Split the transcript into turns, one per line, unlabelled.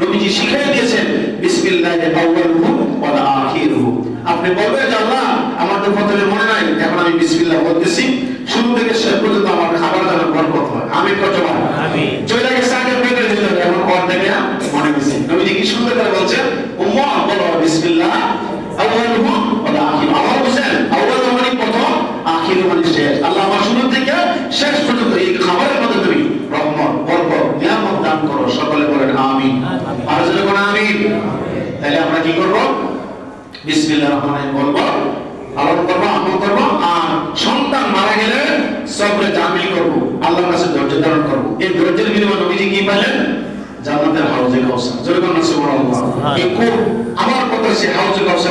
নবীজি শিখিয়ে দিয়েছেন বিসমিল্লাহি আউয়ালুহু ওয়া আখিরুহু আপনি বলবেন যে আল্লাহ আমার তো প্রথমে মনে নাই এখন আমি বিসমিল্লাহ বলতেছি। শুরু থেকে শেষ পর্যন্ত আমার খাবার যেন বরকত হয়। আমি কতবার
আমিন।
চলে গেছে আগে পেটে হবে এখন পর থেকে মনে গেছে নবীজি কি সুন্দর করে বলছেন উম্মা বলো বিসমিল্লাহ আউয়ালুহু ওয়া আখিরুহু আল্লাহ বলেন আউয়াল মানে প্রথম আখিরু মানে শেষ। আল্লাহ আমার শুরু থেকে শেষ পর্যন্ত এই খাবারের মধ্যে তুমি রহমত বরকত নিয়ামত দান করো সকলে আমিন। আর যদি কোন আমিন। তাহলে আমরা কি করব? বিসমিল্লাহির রহমানির রহিম পালন করব আমল করব আর সন্তান মারা গেলে সবরে জামিল করব আল্লাহর কাছে ধৈর্য ধারণ করব। এই ধৈর্যের বিনিময়ে নবীজি কি পেলেন জান্নাতের হাউজে কাউসার যেরকম সুবহানাল্লাহ। এই কোন আমার কথা সে হাউজে কাউসার